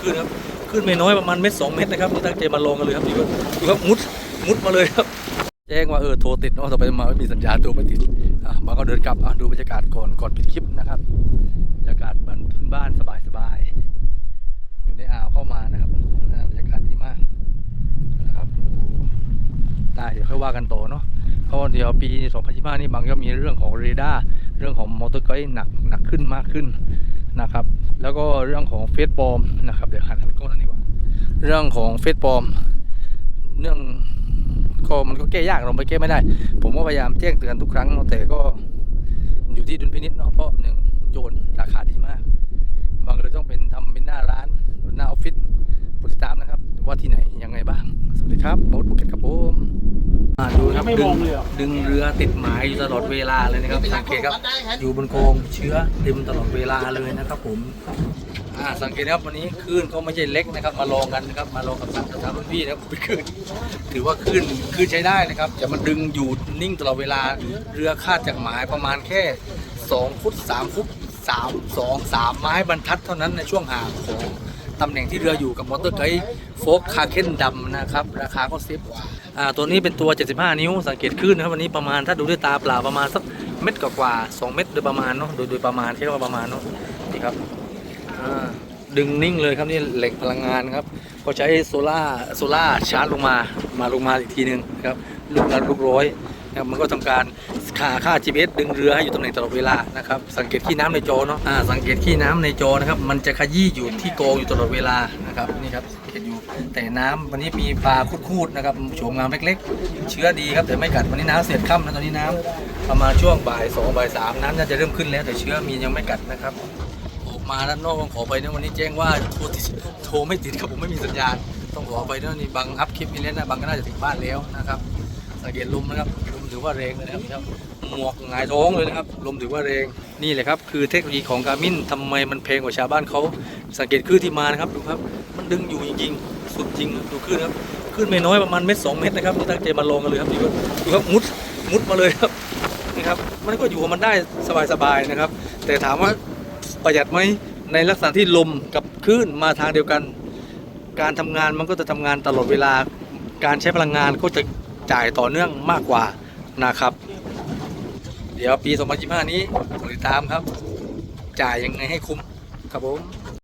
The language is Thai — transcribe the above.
ขึ้นครับขึ้นไม่น้อยประมาณเม็ดสองเม็ดนะครับนี่ตั้งใจมาลองกันเลยครับดูครับดูครับมุดมุดมาเลยครับ แจ้งว่าเออโทรติดเนาะต่อไปมาไม่มีสัญญาณโทรไม่ติดอะมาก็เดินกลับอะดูบรรยากาศก่อนก่อนปิดคลิปนะครับบรรยากาศบ้านพื้นบ้านสบายสบายๆอยู่ในอ่าวเข้ามานะครับบรรยากาศดีมากนะครับโอ้ได้เดี๋ยวค่อยว่ากันต่อเนาะเพราะว่าเดี๋ยวปี 2025 นี่บางก็มีเรื่องของเรดาร์เรื่องของมอเตอร์ไกด์หนักหนักขึ้นมากขึ้น นะครับ แล้วก็เรื่องของเฟซปลอมนะครับเดี๋ยวหันกล้องนั่นดีกว่า เรื่องของเฟซปลอม เรื่องก็มันก็แก้ยากเราไปแก้ไม่ได้ ผมก็พยายามแจ้งเตือนทุกครั้งแต่ก็อยู่ที่ดุลพินิจเนาะเพราะหนึ่งโจรราคาดีมากบางเลยต้องเป็นทำเป็นหน้าร้านหรือหน้าออฟฟิศติดตามนะครับ ว่าที่ไหนยังไงบ้าง สวัสดีครับ ดูครับไม่ดึมองงเลยเหรอดึงเรือติดหมายอยู่ตลอดเวลาเลยนะครับ สังเกตครับอยู่บนโกงเชื้อเต็มตลอดเวลาเลยนะครับผมอ่าสังเกตนะครับวันนี้คลื่นก็ไม่ใช่เล็กนะครับ มาลองกันนะครับมาลองกับทางสถานรุ่นพี่นะครับเป็นคลื่นถือว่าคลื่นคลื่นใช้ได้นะครับจะมันดึงอยู่นิ่งตลอดเวลาเรือคาดจากหมายประมาณแค่2ฟุต3ฟุต3 2 3 ไม้บรรทัดเท่านั้นในช่วงห่างของ ตำแหน่งที่เรืออยู่กับมอเตอร์ไกด์โฟกคาเคนดำนะครับ ราคาก็เซฟกว่าอ่า ตัวนี้เป็นตัว 75 นิ้วสังเกตคลื่นนะครับวันนี้ประมาณถ้าดูด้วยตาเปล่าประมาณสักเม็ดกว่าๆ2เม็ดโดยประมาณเนาะโดยโดยประมาณแค่ว่าประมาณเนาะนี่ครับอ่าดึงนิ่งเลยครับนี่เหล็กพลังงานครับก็ใช้โซล่าโซล่าชาร์จลงมามาลงมาอีกทีหนึ่งครับลูกละลูกร้อย นะครับมันก็ทำการค่าค่า GPS ดึงเรือให้อยู่ตำแหน่งตลอดเวลานะครับสังเกตขี้น้ำในจอเนาะอ่าสังเกตขี้น้ำในจอนะครับมันจะขยี้อยู่ที่โกงอยู่ตลอดเวลานะครับนี่ครับสังเกตอยู่แต่น้ำวันนี้มีปลาคูดๆนะครับโฉมงามเล็ก ๆ เชื้อดีครับแต่ไม่กัดวันนี้น้ำเสียดค่ำนะตอนนี้น้ำประมาณช่วงบ่ายสองบ่ายสามน้ำน่าจะเริ่มขึ้นแล้วแต่เชื้อมียังไม่กัดนะครับออกมาด้านนอกต้องขอไปนะวันนี้แจ้งว่าโทรติดโทรไม่ติดครับผมไม่มีสัญญาณต้องขอไปนะนี่บางอัพคลิปนี้แล้วนะบางก็น่าจะถึงบ้านแล้วนะครับสังเกตลมนะครับล มถือว่าแรงเลยนะครับหมวกหงายท้องเลยนะครับลมถือว่าแรงนี่แหละครับคือเทคโนโลยีของการมินทำไมมันแพงกว่าชาวบ้านเขาสังเกตคลื่นที่มานะครับดูครับ มันดึงอยู่จริงๆสุดจริงดูคลื่นครับคลื่นไม่น้อยประมาณเม็ดสองเม็ดนะครับนี่ตั้งใจมาลองกันเลยครับดูครับดูครับมุดมุดมาเลยครับนี่ครับมันก็อยู่ของมันได้สบายๆนะครับ แต่ถามว่าประหยัดไหมในลักษณะที่ลมกับคลื่นมาทางเดียวกัน การทำงานมันก็จะทำงานตลอดเวลา การใช้พลังงานก็จะจ่ายต่อเนื่องมากกว่า นะครับ เดี๋ยวปี 2025 นี้ติดตามครับ จ่ายยังไงให้คุ้มครับผม